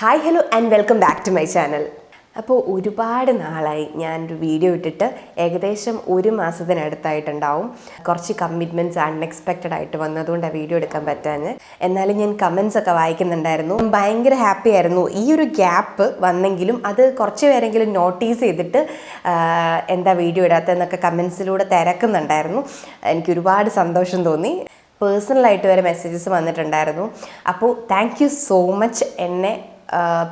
Hi hello and welcome back to my channel അപ്പോൾ ഒരുപാട് നാളായി ഞാനൊരു വീഡിയോ ഇട്ടിട്ട് ഏകദേശം ഒരു മാസത്തിനടുത്തായിട്ടുണ്ടാവും. കുറച്ച് കമ്മിറ്റ്മെന്റ്സ് അൺഎക്സ്പെക്റ്റഡ് ആയിട്ട് വന്നതുകൊണ്ട് ആ വീഡിയോ എടുക്കാൻ പറ്റാഞ്ഞ്. എന്നാലും ഞാൻ കമൻസ് ഒക്കെ വായിക്കുന്നുണ്ടായിരുന്നു. ഭയങ്കര ഹാപ്പി ആയിരുന്നു. ഈ ഒരു ഗ്യാപ്പ് വന്നെങ്കിലും അത് കുറച്ച് പേരെങ്കിലും നോട്ടീസ് ചെയ്തിട്ട് എന്താ വീഡിയോ ഇടാത്തതെന്നൊക്കെ കമൻസിലൂടെ തിരക്കുന്നുണ്ടായിരുന്നു. എനിക്ക് ഒരുപാട് സന്തോഷം തോന്നി. പേഴ്സണലായിട്ട് വരെ മെസ്സേജസ് വന്നിട്ടുണ്ടായിരുന്നു. അപ്പോൾ താങ്ക് യു സോ മച്ച് എന്നെ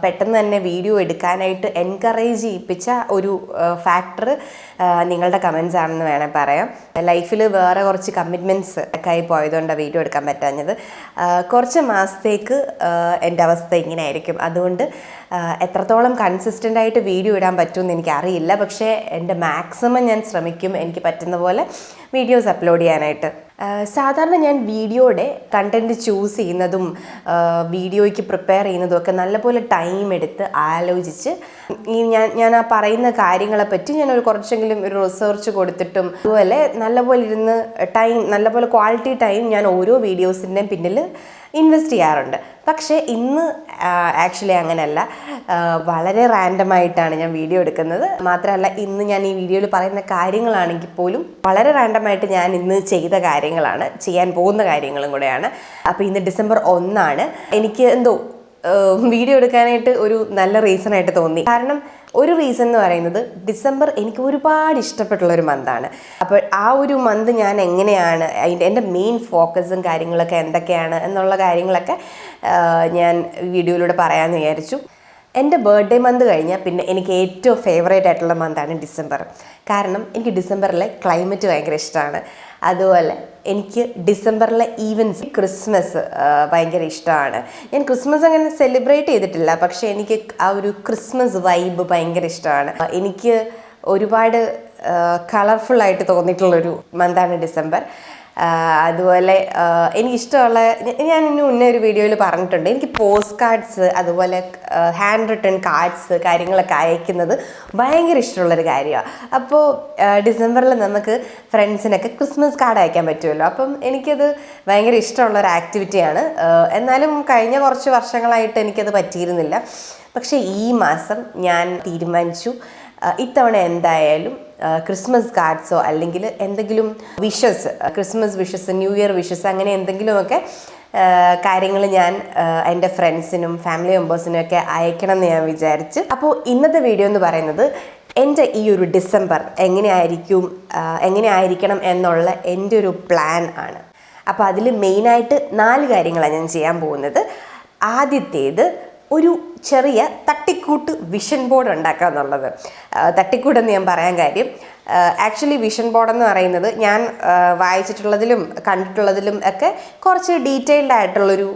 പെട്ടെന്ന് തന്നെ വീഡിയോ എടുക്കാനായിട്ട് എൻകറേജ് ചെയ്യിപ്പിച്ച ഒരു ഫാക്ടർ നിങ്ങളുടെ കമൻസ് ആണെന്ന് വേണേൽ പറയാം. ലൈഫിൽ വേറെ കുറച്ച് കമ്മിറ്റ്മെന്റ്സ് ഒക്കെ ആയി പോയതുകൊണ്ടാണ് വീഡിയോ എടുക്കാൻ പറ്റാഞ്ഞത്. കുറച്ച് മാസത്തേക്ക് എന്റെ അവസ്ഥ ഇങ്ങനെ ആയിരിക്കും അതുകൊണ്ട് എത്രത്തോളം കൺസിസ്റ്റന്റ് ആയിട്ട് വീഡിയോ ഇടാൻ പറ്റുമെന്ന് എനിക്കറിയില്ല. പക്ഷേ എന്റെ മാക്സിമം ഞാൻ ശ്രമിക്കും. എനിക്ക് പറ്റുന്ന പോലെ വീഡിയോസ് അപ്ലോഡ് ചെയ്യാനായിട്ട്. സാധാരണ ഞാൻ വീഡിയോയുടെ കണ്ടന്റ് ചൂസ് ചെയ്യുന്നതും വീഡിയോയ്ക്ക് പ്രിപ്പയർ ചെയ്യുന്നതും ഒക്കെ നല്ലപോലെ ടൈം എടുത്ത് ആലോചിച്ച് ഈ ഞാൻ ഞാൻ ആ പറയുന്ന കാര്യങ്ങളെപ്പറ്റി ഞാൻ ഒരു കുറച്ചെങ്കിലും ഒരു റിസർച്ച് കൊടുത്തിട്ടും അതുപോലെ നല്ലപോലെ ഇരുന്ന് ടൈം നല്ലപോലെ ക്വാളിറ്റി ടൈം ഞാൻ ഓരോ വീഡിയോസിന്റെയും പിന്നിൽ ഇൻവെസ്റ്റ് ചെയ്യാറുണ്ട്. പക്ഷേ ഇന്ന് ആക്ച്വലി അങ്ങനെയല്ല. വളരെ റാൻഡമായിട്ടാണ് ഞാൻ വീഡിയോ എടുക്കുന്നത്. മാത്രമല്ല ഇന്ന് ഞാൻ ഈ വീഡിയോയിൽ പറയുന്ന കാര്യങ്ങളാണെങ്കിൽ പോലും വളരെ റാൻഡമായിട്ട് ഞാൻ ഇന്ന് ചെയ്ത കാര്യങ്ങളാണ്. ചെയ്യാൻ പോകുന്ന കാര്യങ്ങളും കൂടെയാണ്. അപ്പോൾ ഇന്ന് ഡിസംബർ ഒന്നാണ്. എനിക്ക് എന്തോ വീഡിയോ എടുക്കാനായിട്ട് ഒരു നല്ല റീസൺ ആയിട്ട് തോന്നി. കാരണം ഒരു റീസൺ എന്ന് പറയുന്നത് ഡിസംബർ എനിക്ക് ഒരുപാട് ഇഷ്ടപ്പെട്ടുള്ള ഒരു മന്താണ്. അപ്പോൾ ആ ഒരു മന്ത് ഞാൻ എങ്ങനെയാണ് അതിന്റെ എന്റെ മെയിൻ ഫോക്കസും കാര്യങ്ങളൊക്കെ എന്തൊക്കെയാണ് എന്നുള്ള കാര്യങ്ങളൊക്കെ ഞാൻ വീഡിയോയിലൂടെ പറയാമെന്ന് വിചാരിച്ചു. എന്റെ ബർത്ത്ഡേ മന്ത് കഴിഞ്ഞാൽ പിന്നെ എനിക്ക് ഏറ്റവും ഫേവറേറ്റ് ആയിട്ടുള്ള മന്താണ് ഡിസംബർ. കാരണം എനിക്ക് ഡിസംബറിലെ ക്ലൈമറ്റ് ഭയങ്കര ഇഷ്ടമാണ്. അതുപോലെ എനിക്ക് ഡിസംബറിലെ ഈവൻസ് ക്രിസ്മസ് ഭയങ്കര ഇഷ്ടമാണ്. ഞാൻ ക്രിസ്മസ് അങ്ങനെ സെലിബ്രേറ്റ് ചെയ്തിട്ടില്ല പക്ഷേ എനിക്ക് ആ ഒരു ക്രിസ്മസ് വൈബ് ഭയങ്കര ഇഷ്ടമാണ്. എനിക്ക് ഒരുപാട് കളർഫുൾ ആയിട്ട് തോന്നിയിട്ടുള്ളൊരു മന്താണ് ഡിസംബർ. അതുപോലെ എനിക്കിഷ്ടമുള്ള ഞാൻ ഇന്ന് മുന്നേ ഒരു വീഡിയോയിൽ പറഞ്ഞിട്ടുണ്ട്. എനിക്ക് പോസ്റ്റ് കാർഡ്സ് അതുപോലെ ഹാൻഡ് റിട്ടേൺ കാർഡ്സ് കാര്യങ്ങളൊക്കെ അയക്കുന്നത് ഭയങ്കര ഇഷ്ടമുള്ളൊരു കാര്യമാണ് അപ്പോൾ ഡിസംബറിൽ നമുക്ക് ഫ്രണ്ട്സിനൊക്കെ ക്രിസ്മസ് കാർഡ് അയക്കാൻ പറ്റുമല്ലോ. അപ്പം എനിക്കത് ഭയങ്കര ഇഷ്ടമുള്ള ഒരു ആക്ടിവിറ്റിയാണ് എന്നാലും കഴിഞ്ഞ കുറച്ച് വർഷങ്ങളായിട്ട് എനിക്കത് പറ്റിയിരുന്നില്ല. പക്ഷേ ഈ മാസം ഞാൻ തീരുമാനിച്ചു. ഇത്തവണ എന്തായാലും ക്രിസ്മസ് കാർഡ്സോ അല്ലെങ്കിൽ എന്തെങ്കിലും wishes Christmas wishes new year wishes അങ്ങനെ എന്തെങ്കിലുമൊക്കെ കാര്യങ്ങൾ ഞാൻ എന്റെ ഫ്രണ്ട്സിനും ഫാമിലി മെമ്പേഴ്സിനും ഒക്കെ അയക്കണം എന്ന് ഞാൻ വിചാരിച്ച്. അപ്പോൾ ഇന്നത്തെ വീഡിയോ എന്ന് പറയുന്നത് എന്റെ ഈ ഒരു ഡിസംബർ എങ്ങനെയായിരിക്കും എങ്ങനെയായിരിക്കണം എന്നുള്ള എന്റെ ഒരു പ്ലാൻ ആണ്. അപ്പോൾ അതിൽ മെയിനായിട്ട് നാല് കാര്യങ്ങളാണ് ഞാൻ ചെയ്യാൻ പോകുന്നത്. ആദ്യത്തേത് ഒരു ചെറിയ തട്ടിക്കൂട്ട് വിഷൻ ബോർഡ് ഉണ്ടാക്കുക എന്നുള്ളത് തട്ടിക്കൂട്ടെന്ന് ഞാൻ പറയാൻ കാര്യം ആക്ച്വലി വിഷൻ ബോർഡ് എന്ന് പറയുന്നത് ഞാൻ വായിച്ചിട്ടുള്ളതിലും കണ്ടിട്ടുള്ളതിലും ഒക്കെ കുറച്ച് ഡീറ്റെയിൽഡ് ആയിട്ടുള്ളൊരു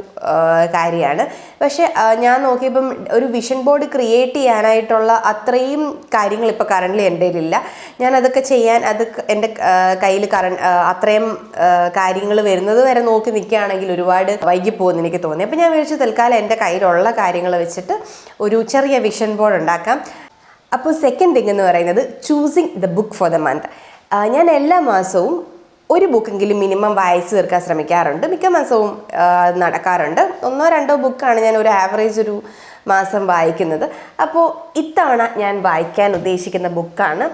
കാര്യമാണ്. പക്ഷേ ഞാൻ നോക്കിയപ്പം ഒരു വിഷൻ ബോർഡ് ക്രിയേറ്റ് ചെയ്യാനായിട്ടുള്ള അത്രയും കാര്യങ്ങൾ ഇപ്പോൾ കറന്റ് എന്റെ കയ്യിലില്ല. ഞാൻ അതൊക്കെ ചെയ്യാൻ അത് എന്റെ കയ്യിൽ കറ അത്രയും കാര്യങ്ങൾ വരുന്നത് വരെ നോക്കി നിൽക്കുകയാണെങ്കിൽ ഒരുപാട് വൈകി പോകുമെന്ന് എനിക്ക് തോന്നി. അപ്പോൾ ഞാൻ വിചാരിച്ചു തൽക്കാലം എന്റെ കയ്യിലുള്ള കാര്യങ്ങൾ വെച്ചിട്ട് ഒരു ചെറിയ വിഷൻ ബോർഡ് ഉണ്ടാക്കാം. അപ്പോൾ സെക്കൻഡ് തിങ് എന്ന് പറയുന്നത് choosing the book for the month ഞാൻ എല്ലാ മാസവും ഒരു ബുക്കെങ്കിലും മിനിമം വായിച്ച് തീർക്കാൻ ശ്രമിക്കാറുണ്ട്. മിക്ക മാസവും നടക്കാറുണ്ട്. ഒന്നോ രണ്ടോ ബുക്കാണ് ഞാൻ ഒരു ആവറേജ് ഒരു മാസം വായിക്കുന്നത്. അപ്പോൾ ഇത്തവണ ഞാൻ വായിക്കാൻ ഉദ്ദേശിക്കുന്ന ബുക്കാണ്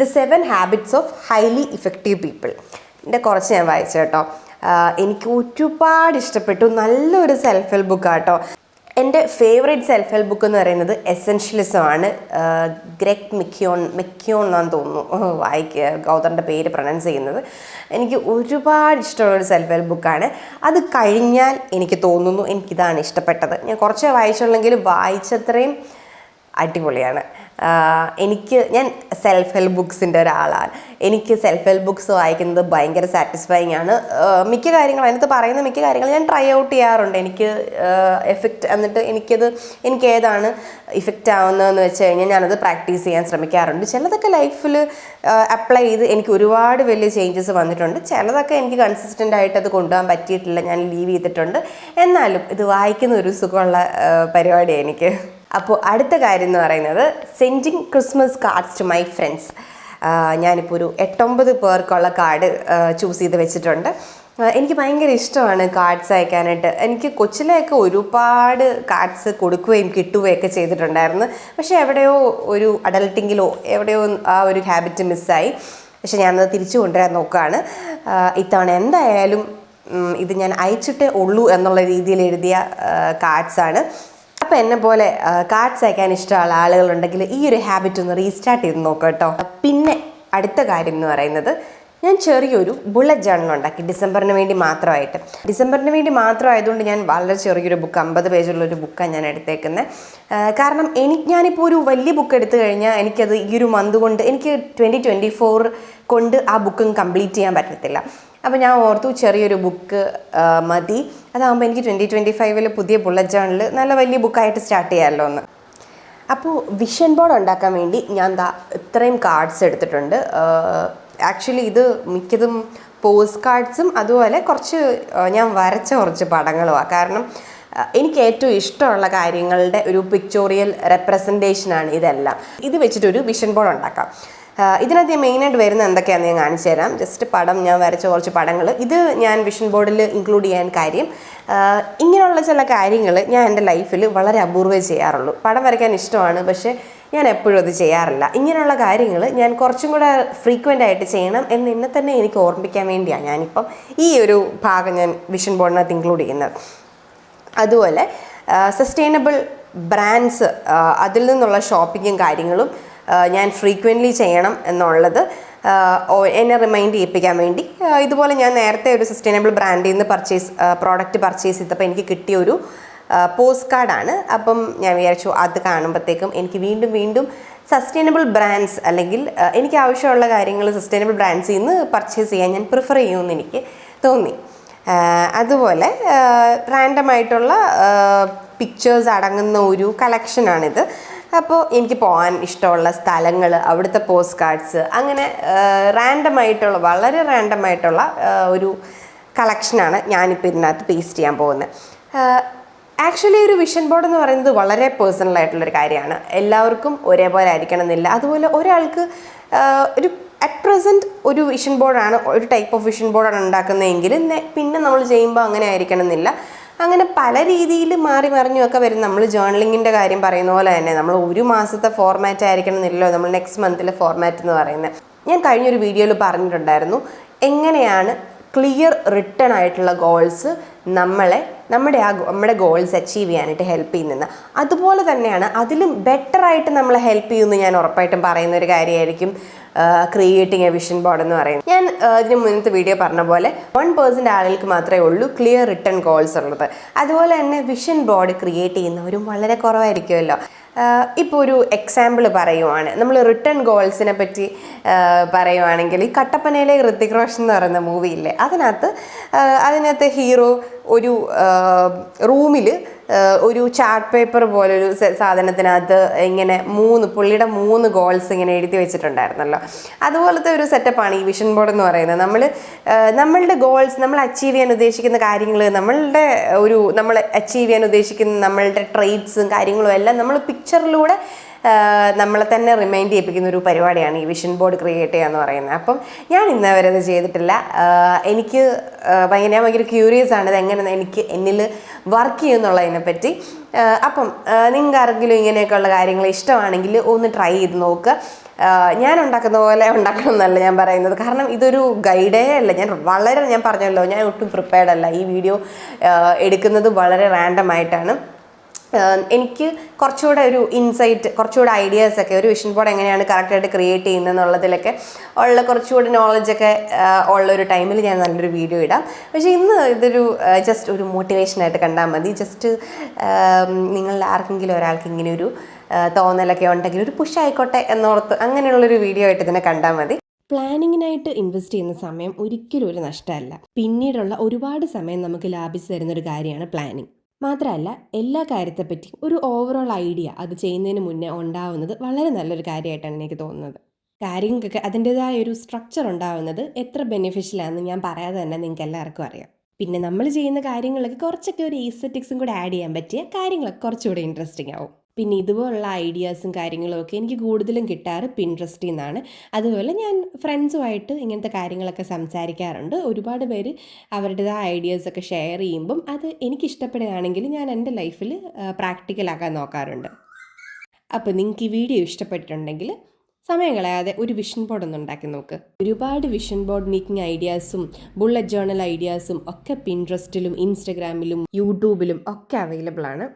the seven habits of highly effective people എന്റെ കുറച്ച് ഞാൻ വായിച്ചു കേട്ടോ എനിക്ക് ഒരുപാട് ഇഷ്ടപ്പെട്ടു. നല്ലൊരു സെൽഫ് ഹെൽപ്പ് ബുക്കാട്ടോ എന്റെ ഫേവറേറ്റ് സെൽഫ് ഹെൽപ്പ് ബുക്ക് എന്ന് പറയുന്നത് എസെൻഷ്യലിസം ആണ്. ഗ്രെക് മിക്യോൺ മിക്യോൺ എന്നാന്ന് തോന്നുന്നു. വായിക്കുക ഗൗതറിന്റെ പേര് പ്രണൻസ് ചെയ്യുന്നത്. എനിക്ക് ഒരുപാട് ഇഷ്ടമുള്ള ഒരു സെൽഫ് ഹെൽപ്പ് ബുക്കാണ് അത് കഴിഞ്ഞാൽ എനിക്ക് തോന്നുന്നു എനിക്കിതാണ് ഇഷ്ടപ്പെട്ടത്. ഞാൻ കുറച്ചേ വായിച്ചുള്ളെങ്കിലും വായിച്ചത്രയും അടിപൊളിയാണ്. എനിക്ക് ഞാൻ സെൽഫ് ഹെൽപ്പ് ബുക്സിന്റെ ഒരാളാണ്. എനിക്ക് സെൽഫ് ഹെൽപ്പ് ബുക്സ് വായിക്കുന്നത് ഭയങ്കര സാറ്റിസ്ഫൈങ് ആണ്. മിക്ക കാര്യങ്ങളും അതിനകത്ത് പറയുന്ന മിക്ക കാര്യങ്ങളും ഞാൻ ട്രൈ ഔട്ട് ചെയ്യാറുണ്ട്. എനിക്ക് എഫക്റ്റ് എന്നിട്ട് എനിക്കത് എനിക്ക് ഏതാണ് ഇഫക്റ്റ് ആവുന്നതെന്ന് വെച്ച് കഴിഞ്ഞാൽ ഞാനത് പ്രാക്ടീസ് ചെയ്യാൻ ശ്രമിക്കാറുണ്ട്. ചിലതൊക്കെ ലൈഫിൽ അപ്ലൈ ചെയ്ത് എനിക്ക് ഒരുപാട് വലിയ ചേഞ്ചസ് വന്നിട്ടുണ്ട്. ചിലതൊക്കെ എനിക്ക് കൺസിസ്റ്റന്റ് ആയിട്ട് അത് കൊണ്ടുപോകാൻ പറ്റിയിട്ടില്ല. ഞാൻ ലീവ് ചെയ്തിട്ടുണ്ട്. എന്നാലും ഇത് വായിക്കുന്ന ഒരു സുഖമുള്ള പരിപാടിയാണ് എനിക്ക്. അപ്പോൾ അടുത്ത കാര്യം എന്ന് പറയുന്നത് sending Christmas cards to my friends ഞാനിപ്പോൾ ഒരു എട്ടൊമ്പത് പേർക്കുള്ള കാർഡ് ചൂസ് ചെയ്ത് വെച്ചിട്ടുണ്ട്. എനിക്ക് ഭയങ്കര ഇഷ്ടമാണ് കാർഡ്സ് അയക്കാനായിട്ട്. എനിക്ക് കൊച്ചിലെയൊക്കെ ഒരുപാട് കാർഡ്സ് കൊടുക്കുകയും കിട്ടുകയൊക്കെ ചെയ്തിട്ടുണ്ടായിരുന്നു. പക്ഷേ എവിടെയോ ഒരു അഡൽട്ടിങ്ങിലോ എവിടെയോ ആ ഒരു ഹാബിറ്റ് മിസ്സായി പക്ഷെ ഞാനത് തിരിച്ചു കൊണ്ടുവരാൻ നോക്കുകയാണ്. ഇത്തവണ എന്തായാലും ഇത് ഞാൻ അയച്ചിട്ടേ ഉള്ളൂ എന്നുള്ള രീതിയിൽ എഴുതിയ കാർഡ്സാണ് അപ്പോൾ എന്നെ പോലെ കാർഡ്സ് അയക്കാൻ ഇഷ്ടമുള്ള ആളുകളുണ്ടെങ്കിൽ ഈ ഒരു ഹാബിറ്റ് ഒന്ന് റീസ്റ്റാർട്ട് ചെയ്ത് നോക്കാം കേട്ടോ. പിന്നെ അടുത്ത കാര്യം എന്ന് പറയുന്നത് ഞാൻ ചെറിയൊരു ബുള്ളറ്റ് ജേണൽ ഉണ്ടാക്കി ഡിസംബറിന് വേണ്ടി മാത്രമായിട്ട്. ഡിസംബറിന് വേണ്ടി മാത്രം ആയതുകൊണ്ട് ഞാൻ വളരെ ചെറിയൊരു ബുക്ക് അമ്പത് പേജുള്ള ഒരു ബുക്കാണ് ഞാൻ എടുത്തേക്കുന്നത് കാരണം എനിക്ക് ഞാനിപ്പോൾ ഒരു വലിയ ബുക്ക് എടുത്തു കഴിഞ്ഞാൽ എനിക്കത് ഈ ഒരു മന്ത് കൊണ്ട് എനിക്ക് ട്വന്റി ട്വന്റി ഫോർ കൊണ്ട് ആ ബുക്കും കംപ്ലീറ്റ് ചെയ്യാൻ പറ്റത്തില്ല. അപ്പോൾ ഞാൻ ഓർത്തു ചെറിയൊരു ബുക്ക് മതി. അതാകുമ്പോൾ എനിക്ക് ട്വന്റി ട്വന്റി ഫൈവിൽ പുതിയ ബുള്ളറ്റ് ജേണൽ നല്ല വലിയ ബുക്കായിട്ട് സ്റ്റാർട്ട് ചെയ്യാമല്ലോ എന്ന് അപ്പോൾ വിഷൻ ബോർഡ് ഉണ്ടാക്കാൻ വേണ്ടി ഞാൻ ദാ ഇത്രയും കാർഡ്സ് എടുത്തിട്ടുണ്ട്. ആക്ച്വലി ഇത് മിക്കതും പോസ്റ്റ് കാർഡ്സും അതുപോലെ കുറച്ച് ഞാൻ വരച്ച കുറച്ച് പടങ്ങളുമാണ് കാരണം എനിക്ക് ഏറ്റവും ഇഷ്ടമുള്ള കാര്യങ്ങളുടെ ഒരു പിക്ചോറിയൽ റെപ്രസെന്റേഷനാണ് ഇതെല്ലാം. ഇത് വെച്ചിട്ടൊരു വിഷൻ ബോർഡ് ഉണ്ടാക്കാം. ഇതിനകത്ത് മെയിനായിട്ട് വരുന്ന എന്തൊക്കെയാണെന്ന് ഞാൻ കാണിച്ചു തരാം. ജസ്റ്റ് പടം ഞാൻ വരച്ച കുറച്ച് പടങ്ങൾ ഇത് ഞാൻ വിഷൻ ബോർഡിൽ ഇൻക്ലൂഡ് ചെയ്യാൻ കാര്യം. ഇങ്ങനെയുള്ള ചില കാര്യങ്ങൾ ഞാൻ എന്റെ ലൈഫിൽ വളരെ അപൂർവം ചെയ്യാറുള്ളൂ. പടം വരയ്ക്കാൻ ഇഷ്ടമാണ് പക്ഷേ ഞാൻ എപ്പോഴും അത് ചെയ്യാറില്ല. ഇങ്ങനെയുള്ള കാര്യങ്ങൾ ഞാൻ കുറച്ചും കൂടെ ഫ്രീക്വന്റ് ആയിട്ട് ചെയ്യണം എന്ന് എന്നെ തന്നെ എനിക്ക് ഓർമ്മിക്കാൻ വേണ്ടിയാണ് ഞാനിപ്പം ഈ ഒരു ഭാഗം ഞാൻ വിഷൻ ബോർഡിനകത്ത് ഇൻക്ലൂഡ് ചെയ്യുന്നത്. അതുപോലെ സസ്റ്റൈനബിൾ ബ്രാൻഡ്സ് അതിൽ നിന്നുള്ള ഷോപ്പിങ്ങും കാര്യങ്ങളും ഞാൻ ഫ്രീക്വന്റ്ലി ചെയ്യണം എന്നുള്ളത് എന്നെ റിമൈൻഡ് ചെയ്യിപ്പിക്കാൻ വേണ്ടി. ഇതുപോലെ ഞാൻ നേരത്തെ ഒരു സസ്റ്റൈനബിൾ ബ്രാൻഡിൽ നിന്ന് പർച്ചേസ് പ്രോഡക്റ്റ് പർച്ചേസ് ചെയ്തപ്പോൾ എനിക്ക് കിട്ടിയ ഒരു പോസ്റ്റ് കാർഡാണ് അപ്പം ഞാൻ വിചാരിച്ചു അത് കാണുമ്പോഴത്തേക്കും എനിക്ക് വീണ്ടും വീണ്ടും സസ്റ്റൈനബിൾ ബ്രാൻഡ്സ് അല്ലെങ്കിൽ എനിക്ക് ആവശ്യമുള്ള കാര്യങ്ങൾ സസ്റ്റൈനബിൾ ബ്രാൻഡ്സിൽ നിന്ന് പർച്ചേസ് ചെയ്യാൻ ഞാൻ പ്രിഫർ ചെയ്യുമെന്ന് എനിക്ക് തോന്നി. അതുപോലെ റാൻഡമായിട്ടുള്ള പിക്ചേഴ്സ് അടങ്ങുന്ന ഒരു കളക്ഷനാണിത് അപ്പോൾ എനിക്ക് പോകാൻ ഇഷ്ടമുള്ള സ്ഥലങ്ങൾ അവിടുത്തെ പോസ്റ്റ് കാർഡ്സ് അങ്ങനെ റാൻഡമായിട്ടുള്ള വളരെ റാൻഡമായിട്ടുള്ള ഒരു കളക്ഷനാണ് ഞാനിപ്പോൾ ഇതിനകത്ത് പേസ്റ്റ് ചെയ്യാൻ പോകുന്നത്. ആക്ച്വലി ഒരു വിഷൻ ബോർഡ് എന്ന് പറയുന്നത് വളരെ പേഴ്സണൽ ആയിട്ടുള്ളൊരു കാര്യമാണ്. എല്ലാവർക്കും ഒരേപോലെ ആയിരിക്കണം എന്നില്ല അതുപോലെ ഒരാൾക്ക് ഒരു അറ്റ് പ്രസന്റ് ഒരു വിഷൻ ബോർഡാണ് ഒരു ടൈപ്പ് ഓഫ് വിഷൻ ബോർഡാണ് ഉണ്ടാക്കുന്നതെങ്കിൽ പിന്നെ നമ്മൾ ചെയ്യുമ്പോൾ അങ്ങനെ ആയിരിക്കണം എന്നില്ല അങ്ങനെ പല രീതിയിൽ മാറി മറിഞ്ഞുമൊക്കെ വരും. നമ്മൾ ജേർണലിങ്ങിന്റെ കാര്യം പറയുന്ന പോലെ തന്നെ. നമ്മൾ ഒരു മാസത്തെ ഫോർമാറ്റ് ആയിരിക്കണം എന്നില്ലല്ലോ. നമ്മൾ നെക്സ്റ്റ് മന്തിലെ ഫോർമാറ്റ് എന്ന് പറയുന്നത്. ഞാൻ കഴിഞ്ഞൊരു വീഡിയോയിൽ പറഞ്ഞിട്ടുണ്ടായിരുന്നു. എങ്ങനെയാണ് ക്ലിയർ റിട്ടേൺ ആയിട്ടുള്ള ഗോൾസ് നമ്മളെ നമ്മുടെ ആ നമ്മുടെ ഗോൾസ് അച്ചീവ് ചെയ്യാനായിട്ട് ഹെൽപ്പ് ചെയ്യുന്നത് അതുപോലെ തന്നെയാണ് അതിലും ബെറ്റർ ആയിട്ട് നമ്മളെ ഹെൽപ്പ് ചെയ്യുമെന്ന് ഞാൻ ഉറപ്പായിട്ടും പറയുന്ന ഒരു കാര്യമായിരിക്കും ക്രിയേറ്റിംഗ് എ വിഷൻ ബോർഡ് എന്ന് പറയുന്നത്. ഞാൻ ഇതിന് മുന്നത്തെ വീഡിയോ പറഞ്ഞ പോലെ വൺ പേഴ്സന്റ് ആളുകൾക്ക് മാത്രമേ ഉള്ളൂ ക്ലിയർ റിട്ടേൺ ഗോൾസ് ഉള്ളത്. അതുപോലെ തന്നെ വിഷൻ ബോർഡ് ക്രിയേറ്റ് ചെയ്യുന്നവരും വളരെ കുറവായിരിക്കുമല്ലോ. ഇപ്പോൾ ഒരു എക്സാമ്പിൾ പറയുവാണ്. നമ്മൾ റിട്ടേൺ ഗോൾസിനെ പറ്റി പറയുവാണെങ്കിൽ ഈ കട്ടപ്പനയിലെ ഋത്തിക് റോഷൻ എന്ന് പറയുന്ന മൂവിയില്ലേ അതിനകത്ത് അതിനകത്ത് ഹീറോ ഒരു റൂമിൽ ഒരു ചാർട്ട് പേപ്പർ പോലെ ഒരു സാധനത്തിനകത്ത് ഇങ്ങനെ മൂന്ന് പുള്ളിയുടെ മൂന്ന് ഗോൾസ് ഇങ്ങനെ എഴുതി വെച്ചിട്ടുണ്ടായിരുന്നല്ലോ. അതുപോലത്തെ ഒരു സെറ്റപ്പാണ് ഈ വിഷൻ ബോർഡ് എന്ന് പറയുന്നത്. നമ്മൾ നമ്മളുടെ ഗോൾസ് നമ്മൾ അച്ചീവ് ചെയ്യാൻ ഉദ്ദേശിക്കുന്ന കാര്യങ്ങൾ നമ്മളുടെ ഒരു നമ്മൾ അച്ചീവ് ചെയ്യാൻ ഉദ്ദേശിക്കുന്ന നമ്മളുടെ ട്രേഡ്സും കാര്യങ്ങളും എല്ലാം നമ്മൾ പിക്ചറിലൂടെ നമ്മളെ തന്നെ റിമൈൻഡ് ചെയ്യിപ്പിക്കുന്ന ഒരു പരിപാടിയാണ് ഈ വിഷൻ ബോർഡ് ക്രിയേറ്റ് ചെയ്യുക എന്ന് പറയുന്നത്. അപ്പം ഞാൻ ഇന്ന് വരെ അത് ചെയ്തിട്ടില്ല. എനിക്ക് ഭയങ്കര ഞാൻ ഭയങ്കര ക്യൂരിയസ് ആണ് ഇത് എങ്ങനെ എനിക്ക് എന്നിൽ വർക്ക് ചെയ്യുന്നുള്ളതിനെ പറ്റി. അപ്പം നിങ്ങൾക്ക് ആർക്കെങ്കിലും ഇങ്ങനെയൊക്കെയുള്ള കാര്യങ്ങൾ ഇഷ്ടമാണെങ്കിൽ ഒന്ന് ട്രൈ ചെയ്ത് നോക്കുക ഞാൻ ഉണ്ടാക്കുന്ന പോലെ ഉണ്ടാക്കണം എന്നല്ല ഞാൻ പറയുന്നത്. കാരണം ഇതൊരു ഗൈഡേ അല്ല. ഞാൻ വളരെ ഞാൻ പറഞ്ഞല്ലോ ഞാൻ ഒട്ടും പ്രിപ്പയർഡ് അല്ല. ഈ വീഡിയോ എടുക്കുന്നത് വളരെ റാൻഡം ആയിട്ടാണ്. എനിക്ക് കുറച്ചുകൂടെ ഒരു ഇൻസൈറ്റ് കുറച്ചുകൂടെ ഐഡിയാസ് ഒക്കെ ഒരു വിഷൻ ബോർഡ് എങ്ങനെയാണ് കറക്റ്റായിട്ട് ക്രിയേറ്റ് ചെയ്യുന്നത് എന്നുള്ളതിലൊക്കെ ഉള്ള കുറച്ചുകൂടെ നോളജൊക്കെ ഉള്ള ഒരു ടൈമിൽ ഞാൻ നല്ലൊരു വീഡിയോ ഇടാം. പക്ഷേ ഇന്ന് ഇതൊരു ജസ്റ്റ് ഒരു മോട്ടിവേഷനായിട്ട് കണ്ടാൽ മതി. ജസ്റ്റ് നിങ്ങളിൽ ആർക്കെങ്കിലും ഒരാൾക്ക് ഇങ്ങനെ ഒരു തോന്നലൊക്കെ ഉണ്ടെങ്കിൽ ഒരു പുഷ് ആയിക്കോട്ടെ എന്നോർത്ത് അങ്ങനെയുള്ളൊരു വീഡിയോ ആയിട്ട് ഇതിനെ കണ്ടാൽ മതി. പ്ലാനിങ്ങിനായിട്ട് ഇൻവെസ്റ്റ് ചെയ്യുന്ന സമയം ഒരിക്കലും ഒരു നഷ്ടമല്ല. പിന്നീടുള്ള ഒരുപാട് സമയം നമുക്ക് ലാഭിച്ചു തരുന്ന ഒരു കാര്യമാണ് പ്ലാനിങ് മാത്രമല്ല എല്ലാ കാര്യത്തെപ്പറ്റി ഒരു ഓവറോൾ ഐഡിയ അത് ചെയ്യുന്നതിന് മുന്നേ ഉണ്ടാവുന്നത് വളരെ നല്ലൊരു കാര്യമായിട്ടാണ് എനിക്ക് തോന്നുന്നത്. കാര്യങ്ങൾക്കൊക്കെ അതിന്റെതായ ഒരു സ്ട്രക്ചർ ഉണ്ടാവുന്നത് എത്ര ബെനിഫിഷ്യലാണെന്ന് ഞാൻ പറയാതെ തന്നെ നിങ്ങൾക്ക് എല്ലാവർക്കും അറിയാം. പിന്നെ നമ്മൾ ചെയ്യുന്ന കാര്യങ്ങളൊക്കെ കുറച്ചൊക്കെ ഒരു ഈസറ്റിക്സും കൂടെ ആഡ് ചെയ്യാൻ പറ്റിയ കാര്യങ്ങളൊക്കെ കുറച്ചുകൂടെ ഇൻട്രസ്റ്റിംഗ് ആവും. പിന്നെ ഇതുപോലുള്ള ഐഡിയാസും കാര്യങ്ങളും ഒക്കെ എനിക്ക് കൂടുതലും കിട്ടാറ് പിൻട്രസ്റ്റിൽ നിന്നാണ്. അതുപോലെ ഞാൻ ഫ്രണ്ട്സുമായിട്ട് ഇങ്ങനത്തെ കാര്യങ്ങളൊക്കെ സംസാരിക്കാറുണ്ട്. ഒരുപാട് പേര് അവരുടേതായ ഐഡിയാസൊക്കെ ഷെയർ ചെയ്യുമ്പം അത് എനിക്ക് എനിക്കിഷ്ടപ്പെടുകയാണെങ്കിൽ ഞാൻ എന്റെ ലൈഫിൽ പ്രാക്ടിക്കലാക്കാൻ നോക്കാറുണ്ട്. അപ്പോൾ നിങ്ങൾക്ക് ഈ വീഡിയോ ഇഷ്ടപ്പെട്ടിട്ടുണ്ടെങ്കിൽ സമയം കളയാതെ ഒരു വിഷൻ ബോർഡ് ഒന്ന് ഉണ്ടാക്കി നോക്ക്. ഒരുപാട് വിഷൻ ബോർഡ് മേക്കിംഗ് ഐഡിയാസും ബുള്ളറ്റ് ജേണൽ ഐഡിയാസും ഒക്കെ പിൻട്രസ്റ്റിലും ഇൻസ്റ്റഗ്രാമിലും യൂട്യൂബിലും ഒക്കെ അവൈലബിൾ ആണ്.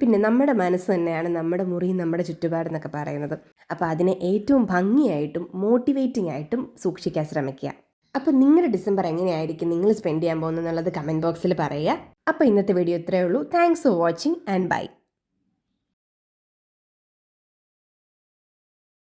പിന്നെ നമ്മുടെ മനസ്സ് തന്നെയാണ് നമ്മുടെ മുറി നമ്മുടെ ചുറ്റുപാടെന്നൊക്കെ പറയുന്നത്. അപ്പോൾ അതിനെ ഏറ്റവും ഭംഗിയായിട്ടും മോട്ടിവേറ്റിംഗ് ആയിട്ടും സൂക്ഷിക്കാൻ ശ്രമിക്കുക. അപ്പോൾ നിങ്ങളുടെ ഡിസംബർ എങ്ങനെയായിരിക്കും? നിങ്ങൾ സ്പെൻഡ് ചെയ്യാൻ പോകുന്നത് എന്നുള്ളത് കമന്റ് ബോക്സിൽ പറയുക. അപ്പോൾ ഇന്നത്തെ വീഡിയോ ഇത്രയേ ഉള്ളൂ. Thanks for watching and bye